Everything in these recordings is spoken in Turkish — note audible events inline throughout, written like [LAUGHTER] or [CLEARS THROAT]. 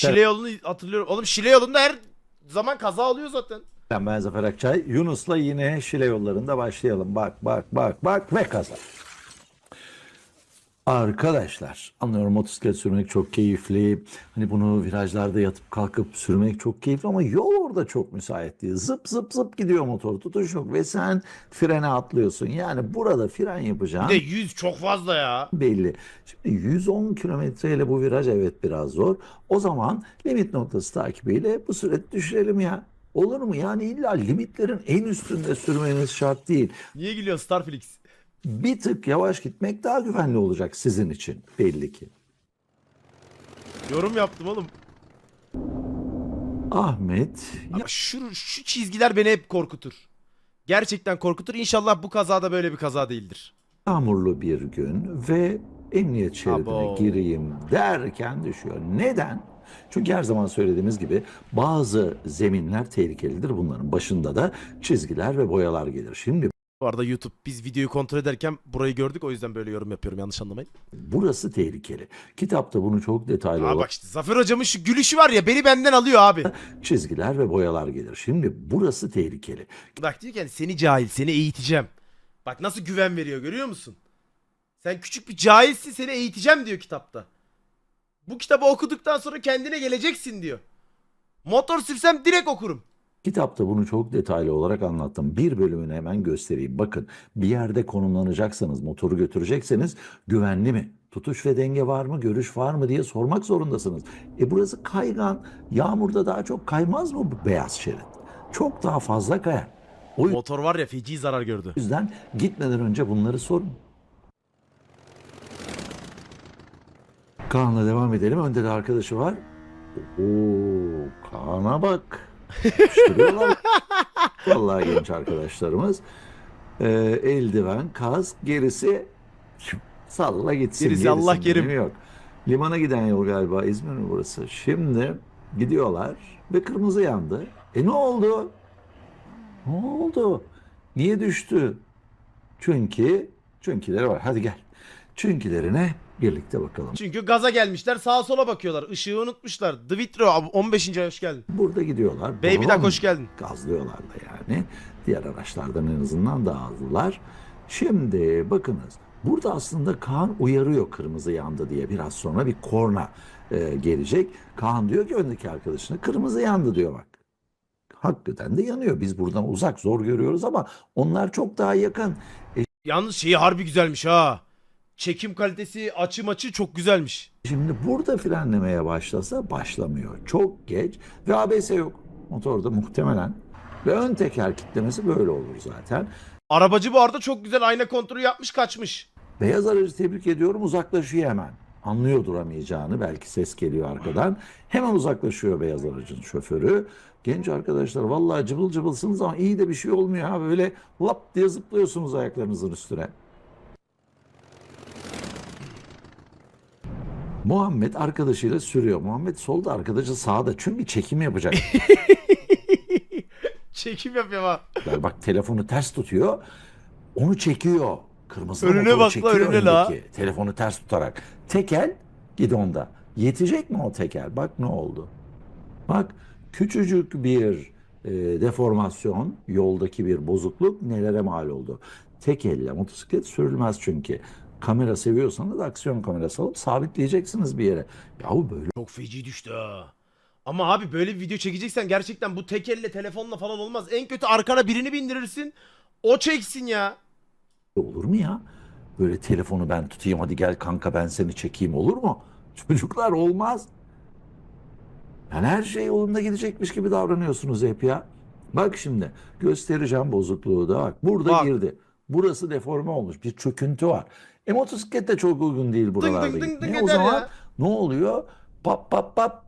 Şile yolunu hatırlıyorum. Oğlum Şile yolunda her zaman kaza oluyor zaten. Ben Zafer Akçay. Yunus'la yine Şile yollarında başlayalım. Bak bak bak bak ve kaza. Arkadaşlar anlıyorum motosiklet sürmek çok keyifli. Hani bunu virajlarda yatıp kalkıp sürmek çok keyifli ama yol orada çok müsait değil. Zıp zıp zıp gidiyor motor tutuş yok ve sen frene atlıyorsun. Yani burada fren yapacağın Bir de 100 çok fazla ya. belli. Şimdi 110 kilometreyle bu viraj evet biraz zor. O zaman limit noktası takibiyle bu süreti düşürelim ya. Olur mu? Yani illa limitlerin en üstünde sürmeniz şart değil. Niye gülüyorsun Starflix? Bir tık yavaş gitmek daha güvenli olacak sizin için belli ki. Yorum yaptım oğlum. Ahmet Ama şu, şu çizgiler beni hep korkutur. Gerçekten korkutur. İnşallah bu kazada böyle bir kaza değildir. yağmurlu bir gün ve emniyet şeridine Abo. gireyim derken düşüyor. Neden? Çünkü her zaman söylediğimiz gibi bazı zeminler tehlikelidir. Bunların başında da çizgiler ve boyalar gelir. Şimdi Bu arada YouTube biz videoyu kontrol ederken burayı gördük o yüzden böyle yorum yapıyorum yanlış anlamayın. burası tehlikeli. Kitapta bunu çok detaylı Aa olarak bak işte Zafer hocamın şu gülüşü var ya beni benden alıyor abi. [LAUGHS] çizgiler ve boyalar gelir. Şimdi burası tehlikeli. Bak diyor ki seni cahil seni eğiteceğim. Bak nasıl güven veriyor görüyor musun? Sen küçük bir cahilsin seni eğiteceğim diyor kitapta. Bu kitabı okuduktan sonra kendine geleceksin diyor. Motor sürsem direkt okurum. Kitapta bunu çok detaylı olarak anlattım. Bir bölümünü hemen göstereyim. Bakın bir yerde konumlanacaksanız, motoru götürecekseniz güvenli mi? Tutuş ve denge var mı? Görüş var mı diye sormak zorundasınız. E burası kaygan. Yağmurda daha çok kaymaz mı bu beyaz şerit? Çok daha fazla kayar. O Motor var ya feci zarar gördü. yüzden gitmeden önce bunları sorun. Kaan'la devam edelim. Önde de arkadaşı var. Oo, Kaan'a bak. Yapıştırıyorlar. Vallahi genç arkadaşlarımız. Ee, eldiven, kask, gerisi salla gitsin. Gerisi Allah gerisinin kerim. Yok. Limana giden yol galiba İzmir mi burası? Şimdi gidiyorlar ve kırmızı yandı. E ne oldu? Ne oldu? Niye düştü? Çünkü, çünküleri var. Hadi gel. Çünkülerine birlikte bakalım. Çünkü gaza gelmişler sağa sola bakıyorlar. Işığı unutmuşlar. The Vitro abi 15. ay hoş geldin. Burada gidiyorlar. Baby Duck hoş geldin. Gazlıyorlar da yani. Diğer araçlardan en azından daha hızlılar. Şimdi bakınız. Burada aslında Kaan uyarıyor kırmızı yandı diye. Biraz sonra bir korna e, gelecek. Kaan diyor ki öndeki arkadaşına kırmızı yandı diyor bak. Hakikaten de yanıyor. Biz buradan uzak zor görüyoruz ama onlar çok daha yakın. Yalnız şeyi harbi güzelmiş ha. Çekim kalitesi açı maçı çok güzelmiş. Şimdi burada frenlemeye başlasa başlamıyor. Çok geç ve ABS yok. Motorda muhtemelen. Ve ön teker kitlemesi böyle olur zaten. Arabacı bu arada çok güzel ayna kontrolü yapmış kaçmış. Beyaz aracı tebrik ediyorum uzaklaşıyor hemen. Anlıyor duramayacağını belki ses geliyor arkadan. Hemen uzaklaşıyor beyaz aracın şoförü. Genç arkadaşlar vallahi cıbıl cıbılsınız ama iyi de bir şey olmuyor ha böyle lap diye zıplıyorsunuz ayaklarınızın üstüne. Muhammed arkadaşıyla sürüyor. Muhammed solda arkadaşı sağda çünkü çekim yapacak. [LAUGHS] Çekim yapıyor ama. Bak telefonu ters tutuyor. Onu çekiyor. Kırmızı Önüne bak la, önüne la. Telefonu ters tutarak. Tekel gidonda. Yetecek mi o teker? Bak ne oldu. Bak küçücük bir e, deformasyon, yoldaki bir bozukluk nelere mal oldu. Tek elle motosiklet sürülmez çünkü. Kamera seviyorsanız aksiyon kamerası alıp sabitleyeceksiniz bir yere. Yahu böyle Çok feci düştü ha. Ama abi böyle bir video çekeceksen gerçekten bu tek elle telefonla falan olmaz. En kötü arkana birini bindirirsin. O çeksin ya. Olur mu ya? Böyle telefonu ben tutayım hadi gel kanka ben seni çekeyim olur mu? [LAUGHS] Çocuklar olmaz. Yani her şey yolunda gidecekmiş gibi davranıyorsunuz hep ya. Bak şimdi göstereceğim bozukluğu da bak. Burada Bak. girdi. Burası deforme olmuş. Bir çöküntü var. E motosiklet de çok uygun değil buralarda. ding ding gitmeye. ding o zaman ya. ne oluyor? Pap pap pap.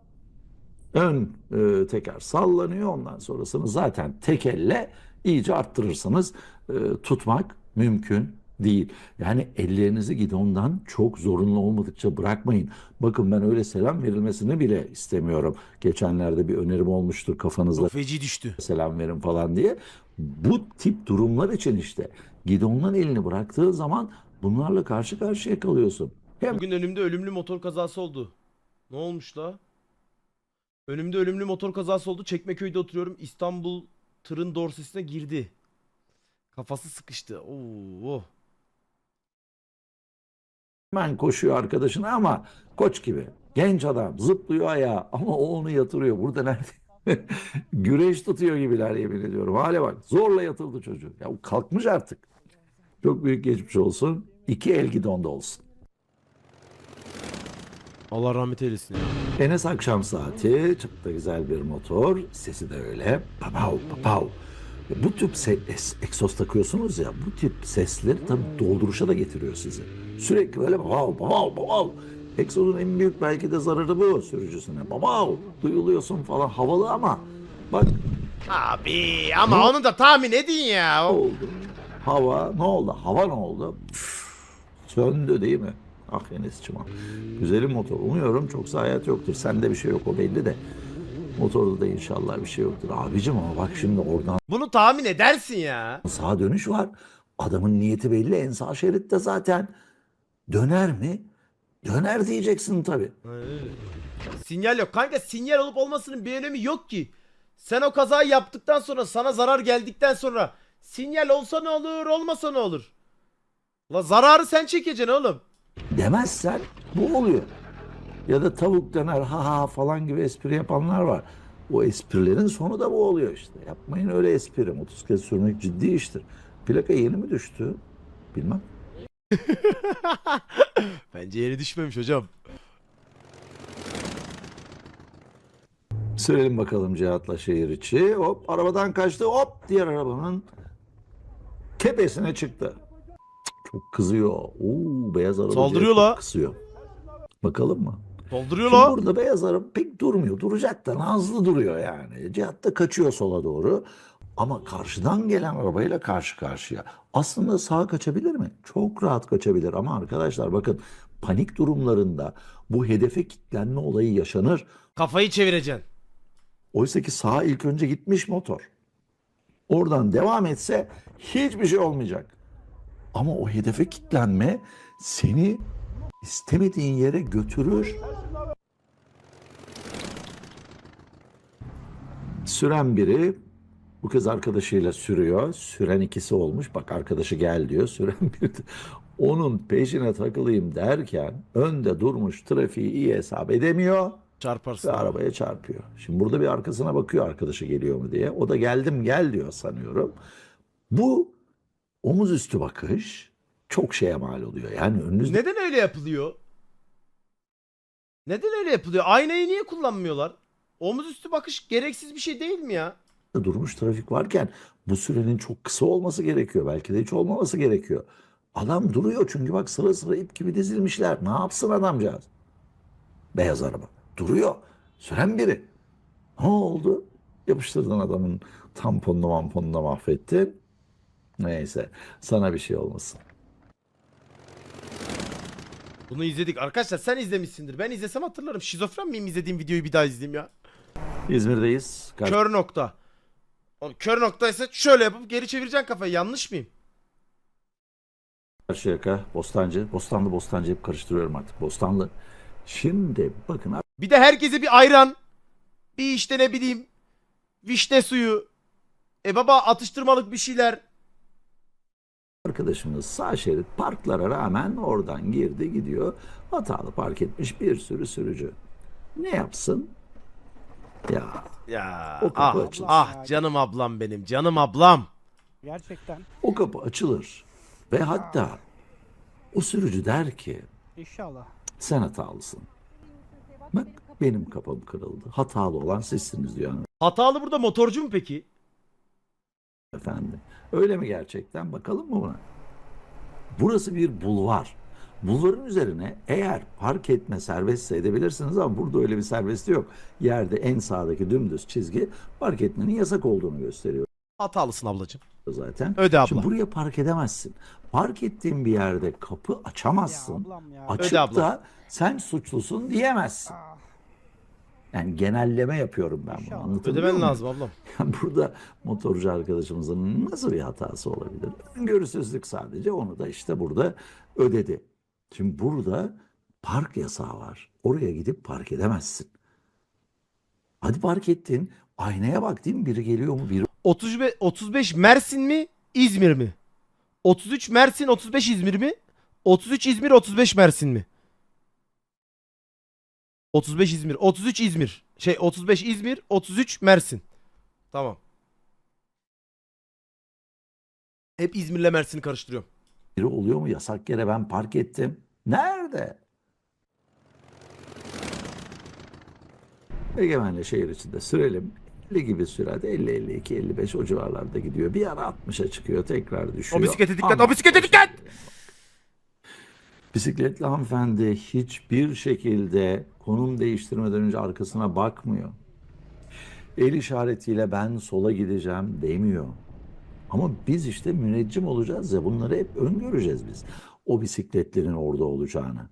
Ön e, teker sallanıyor. Ondan sonrasını zaten tek elle iyice arttırırsanız e, tutmak mümkün değil. Yani ellerinizi gidondan çok zorunlu olmadıkça bırakmayın. Bakın ben öyle selam verilmesini bile istemiyorum. Geçenlerde bir önerim olmuştur kafanızda Çok feci düştü. selam verin falan diye. Bu tip durumlar için işte gidondan elini bıraktığın zaman bunlarla karşı karşıya kalıyorsun. Hem Bugün önümde ölümlü motor kazası oldu. Ne olmuş la? Önümde ölümlü motor kazası oldu. Çekmeköy'de oturuyorum. İstanbul tırın dorsesine girdi. Kafası sıkıştı. Oo. Hemen koşuyor arkadaşına ama koç gibi. Genç adam zıplıyor ayağa ama o onu yatırıyor. Burada nerede? [LAUGHS] Güreş tutuyor gibiler yemin ediyorum. Hale bak zorla yatırdı çocuğu. Ya kalkmış artık. Çok büyük geçmiş olsun. İki el gidonda olsun. Allah rahmet eylesin. Enes akşam saati çok da güzel bir motor. Sesi de öyle. Papav papav. Bu tip se- es- egzoz takıyorsunuz ya bu tip sesleri tabii dolduruşa da getiriyor sizi. Sürekli böyle papav papav papav. Egzozun en büyük belki de zararı bu sürücüsüne. Papav duyuluyorsun falan havalı ama bak Abi ama onu da tahmin edin ya. oldu? Hava ne oldu? Hava ne oldu? Püf, söndü değil mi? Ah Enes'cim ah. Güzelim motor. Umuyorum çok hayat yoktur. Sende bir şey yok o belli de. Motorda da inşallah bir şey yoktur. Abicim ama bak şimdi oradan Bunu tahmin edersin ya. sağa dönüş var. Adamın niyeti belli. En sağ şeritte zaten. Döner mi? Döner diyeceksin tabii. Sinyal yok. Kanka sinyal olup olmasının bir önemi yok ki. Sen o kazayı yaptıktan sonra sana zarar geldikten sonra sinyal olsa ne olur olmasa ne olur? La zararı sen çekeceksin oğlum. Demezsen bu oluyor. Ya da tavuk döner ha ha falan gibi espri yapanlar var. O esprilerin sonu da bu oluyor işte. Yapmayın öyle espri. Motosiklet sürmek ciddi iştir. Plaka yeni mi düştü? Bilmem. [LAUGHS] Bence yeri düşmemiş hocam. Sürelim bakalım Cihat'la şehir içi. Hop arabadan kaçtı. Hop diğer arabanın tepesine çıktı. Çok kızıyor. Oo, beyaz araba Saldırıyor la. Kısıyor. Bakalım mı? Dolduruyor Şimdi la. burada beyaz araba pek durmuyor. Duracak da nazlı duruyor yani. Cihat da kaçıyor sola doğru. Ama karşıdan gelen arabayla karşı karşıya. Aslında sağa kaçabilir mi? Çok rahat kaçabilir ama arkadaşlar bakın panik durumlarında bu hedefe kilitlenme olayı yaşanır. Kafayı çevireceksin. Oysa ki sağa ilk önce gitmiş motor. Oradan devam etse hiçbir şey olmayacak. Ama o hedefe kilitlenme seni istemediğin yere götürür. Süren biri bu kız arkadaşıyla sürüyor. Süren ikisi olmuş. Bak arkadaşı gel diyor. [LAUGHS] Süren biri de onun peşine takılayım derken önde durmuş trafiği iyi hesap edemiyor Çarparsın. ve arabaya çarpıyor. Şimdi burada bir arkasına bakıyor arkadaşı geliyor mu diye. O da geldim gel diyor sanıyorum. Bu omuz üstü bakış çok şeye mal oluyor. Yani önünüzde Neden öyle yapılıyor? Neden öyle yapılıyor? Aynayı niye kullanmıyorlar? Omuz üstü bakış gereksiz bir şey değil mi ya? durmuş trafik varken bu sürenin çok kısa olması gerekiyor. Belki de hiç olmaması gerekiyor. Adam duruyor çünkü bak sıra sıra ip gibi dizilmişler. Ne yapsın adamcağız? Beyaz araba. Duruyor. Süren biri. Ne oldu? Yapıştırdın adamın tamponunu mamponunu mahvettin. Neyse sana bir şey olmasın. Bunu izledik. Arkadaşlar sen izlemişsindir. Ben izlesem hatırlarım. Şizofren miyim izlediğim videoyu bir daha izleyeyim ya? İzmir'deyiz. Kar- Kör nokta. Oğlum kör noktaysa şöyle yapıp geri çevireceksin kafayı. Yanlış mıyım? Karşıyaka, Bostancı. Bostanlı, Bostancı hep karıştırıyorum artık. Bostanlı. Şimdi bakın Bir de herkese bir ayran. Bir işte ne bileyim. Vişne suyu. E baba atıştırmalık bir şeyler. Arkadaşımız sağ şerit parklara rağmen oradan girdi gidiyor. Hatalı park etmiş bir sürü sürücü. Ne yapsın? Ya Ya O kapı ah, açılsın. ah canım ablam benim. Canım ablam. Gerçekten. o kapı açılır ve hatta o sürücü der ki İnşallah. Sen hatalısın. Bak benim kapım kırıldı. Hatalı olan sizsiniz diyor Hatalı burada motorcu mu peki? efendi. Öyle mi gerçekten? Bakalım mı buna? Burası bir bulvar. Bulvarın üzerine eğer park etme serbestse edebilirsiniz ama burada öyle bir serbestliği yok. Yerde en sağdaki dümdüz çizgi park etmenin yasak olduğunu gösteriyor Hatalısın ablacığım. Zaten. Öde abla. Şimdi buraya park edemezsin. Park ettiğin bir yerde kapı Ya açamazsın. ablam ya. Açıp Öde abla. da sen suçlusun diyemezsin. Ah, Yani genelleme yapıyorum ben bunu. Anlatabiliyor Ödemen muyum? lazım ablam. [LAUGHS] Yani burada motorcu arkadaşımızın nasıl bir hatası olabilir? Görüsüzlük sadece onu da işte burada ödedi. Şimdi burada park yasağı var. Oraya gidip park edemezsin. Hadi park ettin. Aynaya bak değil mi? Biri geliyor mu? Biri 35, 35 Mersin mi? İzmir mi? 33 Mersin, 35 İzmir mi? 33 İzmir, 35 Mersin mi? 35 İzmir, 33 İzmir. Şey 35 İzmir, 33 Mersin. Tamam. Hep İzmir'le Mersin'i karıştırıyorum. biri oluyor mu? Yasak yere ben park ettim. Nerede? Egemenle şehir içinde sürelim. 50 gibi sürede 50, 52, 55 o civarlarda gidiyor. Bir ara 60'a çıkıyor tekrar düşüyor. O bisiklete dikkat, Ama o bisiklete dikkat! Bisikletli hanımefendi hiçbir şekilde konum değiştirmeden önce arkasına bakmıyor. El işaretiyle ben sola gideceğim demiyor. Ama biz işte müneccim olacağız ya bunları hep öngöreceğiz biz. O bisikletlerin orada olacağını.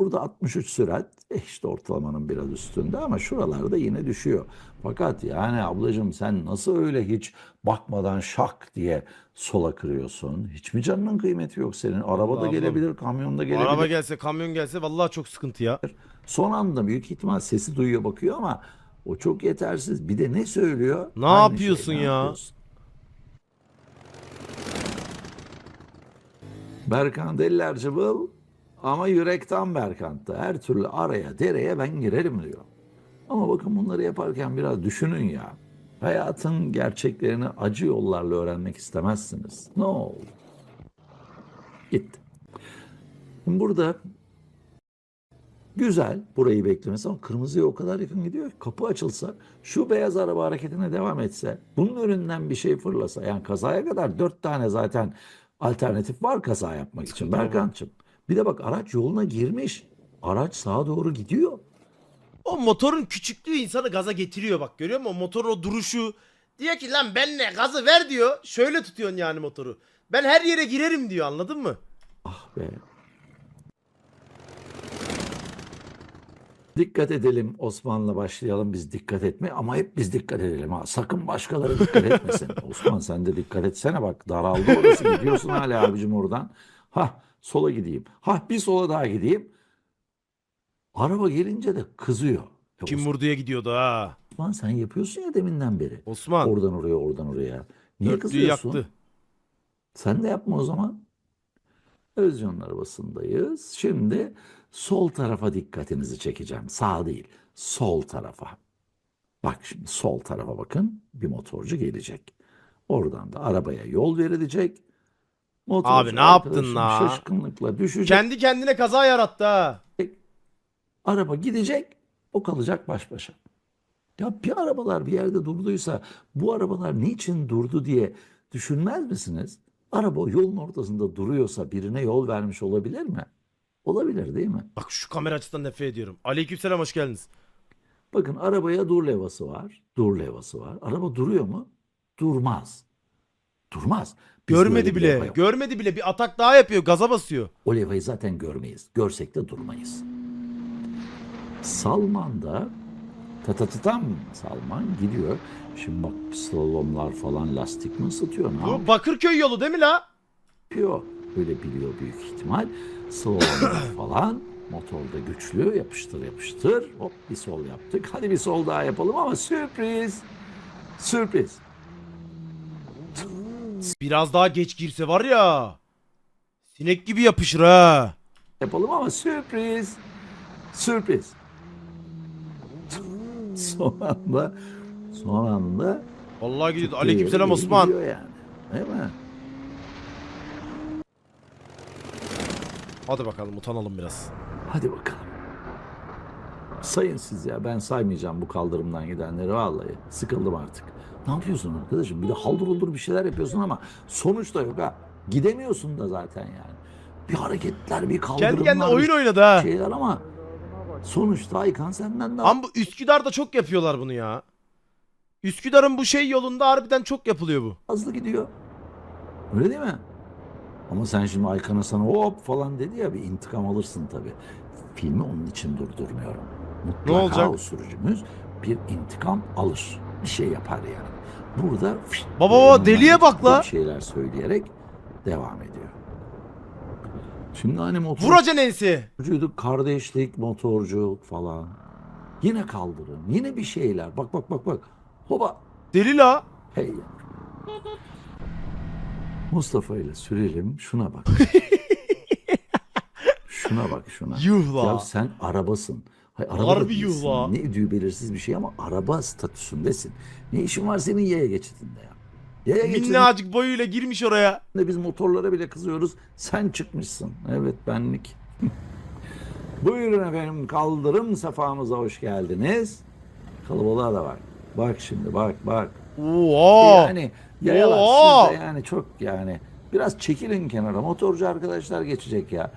Burada 63 sürat eh işte ortalamanın biraz üstünde ama şuralarda yine düşüyor. Fakat yani ablacığım sen nasıl öyle hiç bakmadan şak diye sola kırıyorsun? Hiç mi canının kıymeti yok senin? Arabada Ablam, gelebilir, kamyonda gelebilir. Araba gelse, kamyon gelse vallahi çok sıkıntı ya. Son anda büyük ihtimal sesi duyuyor bakıyor ama o çok yetersiz. Bir de ne söylüyor? Ne Aynı yapıyorsun şey, ne ya? yapıyorsun? Berkant eller cıvıl ama yürek tam Berkant'ta. Her türlü araya dereye ben girerim diyor. Ama bakın bunları yaparken biraz düşünün ya. Hayatın gerçeklerini acı yollarla öğrenmek istemezsiniz. Ne oldu? Gitti. Burada Güzel burayı beklemesi ama kırmızıya o kadar yakın gidiyor ki kapı açılsa şu beyaz araba hareketine devam etse bunun önünden bir şey fırlasa yani kazaya kadar dört tane zaten alternatif var kaza yapmak için. Berkant'cığım. Bir de bak araç yoluna girmiş. Araç sağa doğru gidiyor. O motorun küçüklüğü insanı gaza getiriyor bak görüyor musun? O motorun o duruşu. Diyor ki lan ben ne gazı ver diyor. Şöyle tutuyorsun yani motoru. Ben her yere girerim diyor anladın mı? Ah be. Dikkat edelim Osman'la başlayalım biz dikkat etme ama hep biz dikkat edelim ha. Sakın başkaları dikkat etmesin. [LAUGHS] Osman sen de dikkat etsene bak daraldı orası gidiyorsun hala abicim oradan. Ha sola gideyim. Ha bir sola daha gideyim. Araba gelince de kızıyor. Ya Kim vurduya gidiyordu ha. Osman sen yapıyorsun ya deminden beri. Osman. Oradan oraya oradan oraya. Niye Dörtlüğü kızıyorsun? yaktı. Sen de yapma o zaman. Özcan'ın arabasındayız. Şimdi sol tarafa dikkatinizi çekeceğim. Sağ değil, sol tarafa. Bak şimdi sol tarafa bakın. Bir motorcu gelecek. Oradan da arabaya yol verilecek. Motorcu Abi ne yaptın arkadaşım la? Şaşkınlıkla düşecek. Kendi kendine kaza yarattı ha. Araba gidecek, o kalacak baş başa. Ya bir arabalar bir yerde durduysa bu arabalar niçin durdu diye düşünmez misiniz? Araba yolun ortasında duruyorsa birine yol vermiş olabilir mi? Olabilir değil mi? Bak şu kamera açısından nefret ediyorum. Aleykümselam hoş geldiniz. Bakın arabaya dur levhası var. Dur levhası var. Araba duruyor mu? Durmaz. Durmaz. Görmedi bile. Görmedi bile. Bir atak daha yapıyor. Gaza basıyor. O levhayı zaten görmeyiz. Görsek de durmayız. Salman'da tatatatam Salman gidiyor. Şimdi bak slalomlar falan lastik mi ısıtıyor ne Bu Bakırköy yolu değil mi la? yapıyor? Öyle biliyor büyük ihtimal. Slalomlar [CLEARS THROAT] falan. Motorda güçlü yapıştır yapıştır. Hop bir sol yaptık. Hadi bir sol daha yapalım ama sürpriz. Sürpriz. Biraz daha geç girse var ya. Sinek gibi yapışır ha. yapalım ama sürpriz. Sürpriz. Son anda son anda Vallahi gidiyor. Aleykümselam Osman. yani. Değil mi? Hadi bakalım utanalım biraz. Hadi bakalım. Sayın siz ya ben saymayacağım bu kaldırımdan gidenleri vallahi. Sıkıldım artık. Ne yapıyorsun arkadaşım? Bir de haldır huldur bir şeyler yapıyorsun ama sonuç da yok ha. Gidemiyorsun da zaten yani. Bir hareketler, bir kaldırımlar, Kendi kendine oyun oynadı ha. şeyler ama sonuçta Aykan senden daha Ama bu Üsküdar'da çok yapıyorlar bunu ya. Üsküdar'ın bu şey yolunda harbiden çok yapılıyor bu. hızlı gidiyor. Öyle değil mi? Ama sen şimdi Aykan'a sana hop falan dedi ya bir intikam alırsın tabii. Filmi onun için durdurmuyorum. Mutlaka olacak? o sürücümüz bir intikam alır. Bir şey yapar yani. Burada fişt, Baba baba, deliye bak la. Şeyler söyleyerek devam ediyor. Şimdi hani motorcuydu, Vuracaksın ensi. kardeşlik, motorculuk falan. Yine kaldırım. Yine bir şeyler. Bak bak bak bak. Hoba. Deli la. Hey. Mustafa ile sürelim. Şuna bak. [LAUGHS] şuna bak şuna. Yuh la. Ya sen arabasın. Hay, araba Harbi la. Ne idüğü belirsiz bir şey ama araba statüsündesin. Ne işin var senin yaya geçidinde ya? Yaya geçidinde Minnacık boyuyla girmiş oraya. biz motorlara bile kızıyoruz. Sen çıkmışsın. Evet benlik. [LAUGHS] Buyurun efendim kaldırım sefamıza hoş geldiniz. Kalabalığa da bak. Bak şimdi bak bak. Oo. Yani yayalar Oo. siz de yani çok yani. Biraz çekilin kenara. Motorcu arkadaşlar geçecek ya.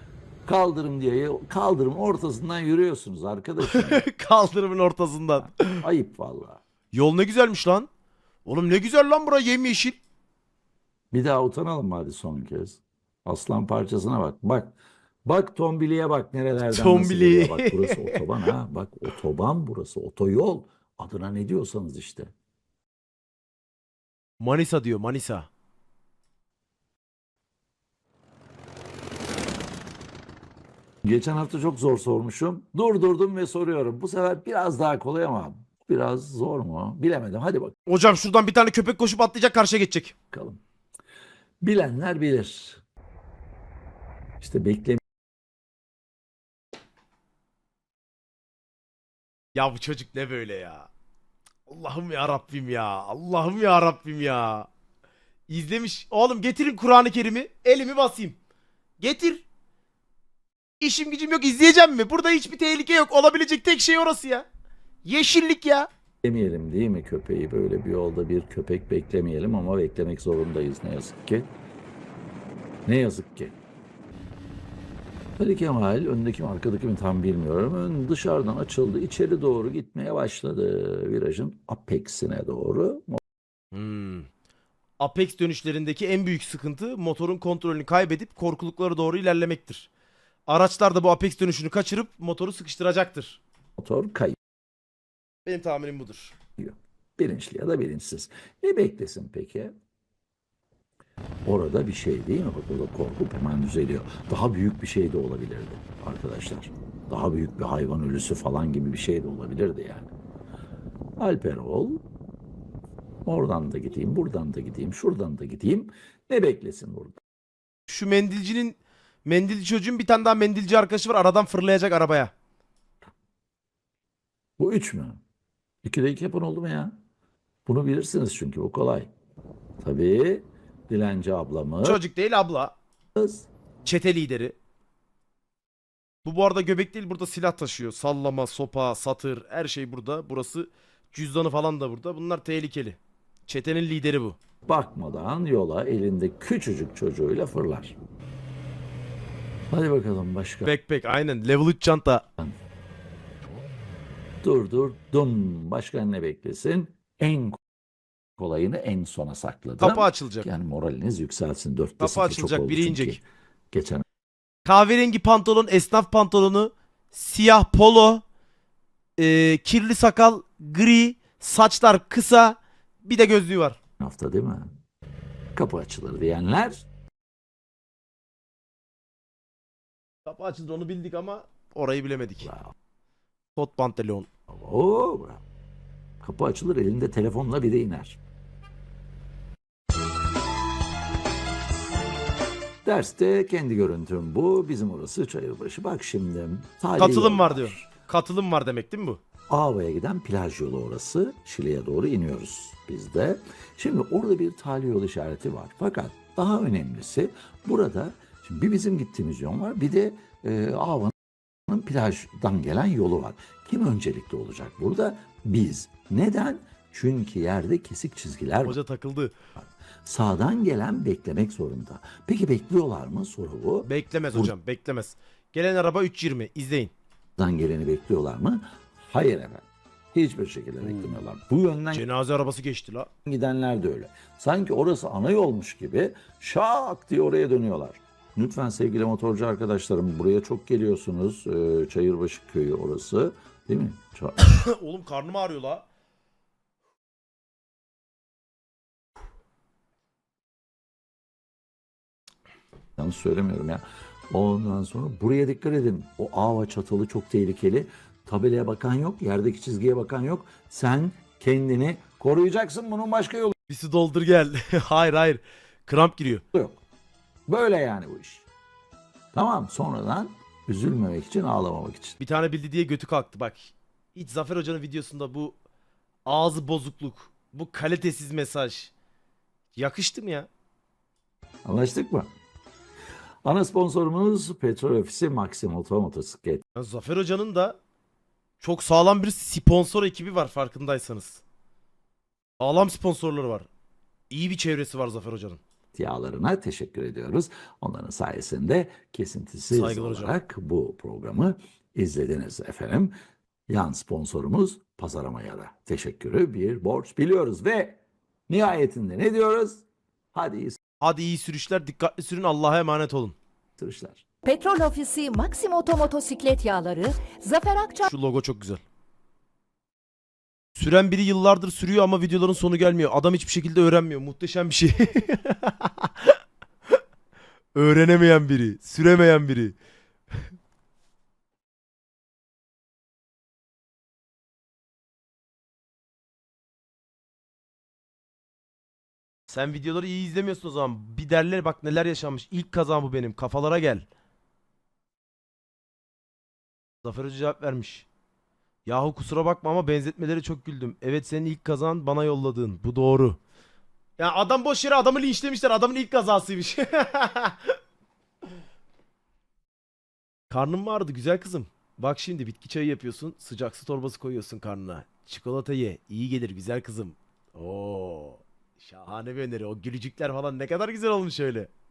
Kaldırım diye kaldırım ortasından yürüyorsunuz arkadaşım. [LAUGHS] Kaldırımın ortasından. Ayıp vallahi. Yol ne güzelmiş lan. Oğlum ne güzel lan bura yemyeşil. Bir daha utanalım hadi son kez? Aslan parçasına bak. Bak. Bak tombiliye bak nerelerden nasıl Tombili. geliyor. Bak burası otoban ha. Bak otoban burası. Otoyol. Adına ne diyorsanız işte. Manisa diyor Manisa. Geçen hafta çok zor sormuşum. Durdurdum ve soruyorum. Bu sefer biraz daha kolay ama biraz zor mu? Bilemedim. Hadi Hocam şuradan bir tane köpek koşup atlayacak karşıya geçecek. bakalım. Bilenler bilir. İşte bekleme Ya bu çocuk ne böyle ya? Allah'ım ya Rabbim ya. Allah'ım ya Rabbim ya. İzlemiş. Oğlum getirin Kur'an-ı Kerim'i. Elimi basayım. Getir. İşim gücüm yok izleyeceğim mi? Burada hiçbir tehlike yok. Olabilecek tek şey orası ya. Yeşillik ya. Beklemeyelim değil mi köpeği? Böyle bir yolda bir köpek beklemeyelim ama beklemek zorundayız ne yazık ki. Ne yazık ki. Ali Kemal öndeki mi arkadaki mi tam bilmiyorum. Ön dışarıdan açıldı. içeri doğru gitmeye başladı. Virajın apexine doğru. Hmm. Apex dönüşlerindeki en büyük sıkıntı motorun kontrolünü kaybedip korkuluklara doğru ilerlemektir. Araçlar da bu Apex dönüşünü kaçırıp motoru sıkıştıracaktır. Motor kayıyor. Benim tahminim budur. Bilinçli ya da bilinçsiz. Ne beklesin peki? Orada bir şey değil mi? Orada korkup hemen düzeliyor. Daha büyük bir şey de olabilirdi arkadaşlar. Daha büyük bir hayvan ölüsü falan gibi bir şey de olabilirdi yani. Alperol oradan da gideyim, buradan da gideyim, şuradan da gideyim. Ne beklesin burada? Şu mendilcinin mendilci çocuğun bir tane daha mendilci arkadaşı var aradan fırlayacak arabaya. Bu üç mü? İkide iki yapın oldu mu ya? Bunu bilirsiniz çünkü bu kolay. Tabii dilenci ablamız. Çocuk değil abla. Çete lideri. Bu bu arada göbek değil burada silah taşıyor. Sallama, sopa, satır her şey burada. Burası cüzdanı falan da burada. Bunlar tehlikeli. Çetenin lideri bu. bakmadan yola elinde küçücük çocuğuyla fırlar. Hadi bakalım başka. Backpack aynen. Level 3 çanta. dur dur dum. Başka ne beklesin? En kolayını en sona sakladım. Kapı açılacak. Yani moraliniz yükselsin. Dörtte Kapı açılacak, biri inecek. Geçen Kahverengi pantolon, esnaf pantolonu, siyah polo, e, kirli sakal, gri, saçlar kısa, bir de gözlüğü var. hafta değil mi? Kapı açılır diyenler Kapı açıldı onu bildik ama orayı bilemedik. Bravo. Kot pantolon. Oo, bravo. Kapı açılır elinde telefonla biri iner. Derste kendi görüntüm bu. Bizim orası Çayırbaşı. Bak şimdi. Katılım var diyor. Katılım var demek değil mi bu? Ava'ya giden plaj yolu orası. Şile'ye doğru iniyoruz biz de. Şimdi orada bir tali yol işareti var. Fakat daha önemlisi burada şimdi bir bizim gittiğimiz yol var. Bir de e, Ava'nın plajdan gelen yolu var. Kim öncelikli olacak burada? Biz. Neden? Çünkü yerde kesik çizgiler var. Hoca takıldı. Sağdan gelen beklemek zorunda. Peki bekliyorlar mı? Soru bu. Beklemez hocam beklemez. Gelen araba 3.20 izleyin. Sağdan geleni bekliyorlar mı? Hayır efendim. Hiçbir şekilde beklemiyorlar. Bu yönden Cenaze arabası geçti la. gidenler de öyle. Sanki orası ana yolmuş gibi şak diye oraya dönüyorlar. Lütfen sevgili motorcu arkadaşlarım buraya çok geliyorsunuz. Ee, Çayırbaşı köyü orası. Değil mi? Ça- [COUGHS] Oğlum karnım ağrıyor la. Yanlış söylemiyorum ya. Ondan sonra buraya dikkat edin. O ava çatalı çok tehlikeli. Tabelaya bakan yok, yerdeki çizgiye bakan yok. Sen kendini koruyacaksın. Bunun başka yolu Bir su doldur gel. [LAUGHS] hayır hayır. Kramp giriyor. yok. Böyle yani bu iş. Tamam sonradan üzülmemek için, ağlamamak için. Bir tane bildi diye götü kalktı bak. Hiç Zafer Hoca'nın videosunda bu ağzı bozukluk, bu kalitesiz mesaj. Yakıştı mı ya? Anlaştık mı? Ana sponsorumuz Petrol Ofisi Maxim Oto Motosiklet. Ya Zafer Hoca'nın da çok sağlam bir sponsor ekibi var farkındaysanız. Sağlam sponsorları var. İyi bir çevresi var Zafer Hoca'nın. Yağlarına teşekkür ediyoruz. Onların sayesinde kesintisiz Saygılar hocam. olarak bu programı izlediniz efendim. Yan sponsorumuz Pazaramaya da teşekkürü bir borç biliyoruz ve nihayetinde ne diyoruz? Hadi iyi Hadi iyi sürüşler, dikkatli sürün, Allah'a emanet olun. sürüşler. Petrol Ofisi Maxim Oto motosiklet yağları Zafer Akçay Şu logo çok güzel. Süren biri yıllardır sürüyor ama videoların sonu gelmiyor. Adam hiçbir şekilde öğrenmiyor. Muhteşem bir şey. [LAUGHS] Öğrenemeyen biri, süremeyen biri. [LAUGHS] Sen videoları iyi izlemiyorsun o zaman. Bir derler bak neler yaşanmış. İlk kazan bu benim. Kafalara gel. Zafer Hoca cevap vermiş. Yahu kusura bakma ama benzetmeleri çok güldüm. Evet senin ilk kazan bana yolladığın. Bu doğru. Ya adam boş yere adamı linçlemişler. Adamın ilk kazasıymış. [LAUGHS] Karnım vardı güzel kızım. Bak şimdi bitki çayı yapıyorsun. Sıcak su torbası koyuyorsun karnına. Çikolata ye. iyi gelir güzel kızım. Oo. Şahane bir öneri. O gülücükler falan ne kadar güzel olmuş öyle.